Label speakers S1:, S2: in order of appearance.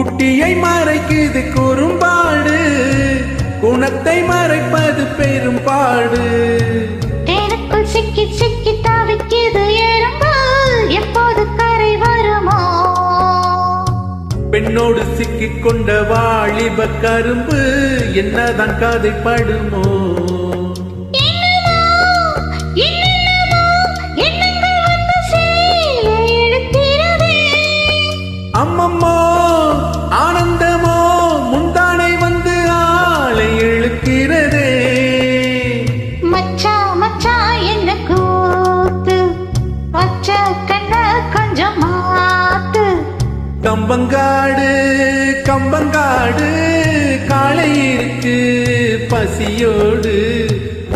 S1: குட்டியை மறைக்குது குறும்பாடு. குணத்தை மறைப்பது பெரும் பாடு
S2: தேனுக்குள் சிக்கி சிக்கி தவிக்குது எறும்பு எப்போது கரை வருமோ?
S1: பெண்ணோடு சிக்கிக் கொண்ட வாலிப கரும்பு என்னதான் கதைப்படுமோ? கம்பங்காடு கம்பங்காடு காளை இருக்கு பசியோடு.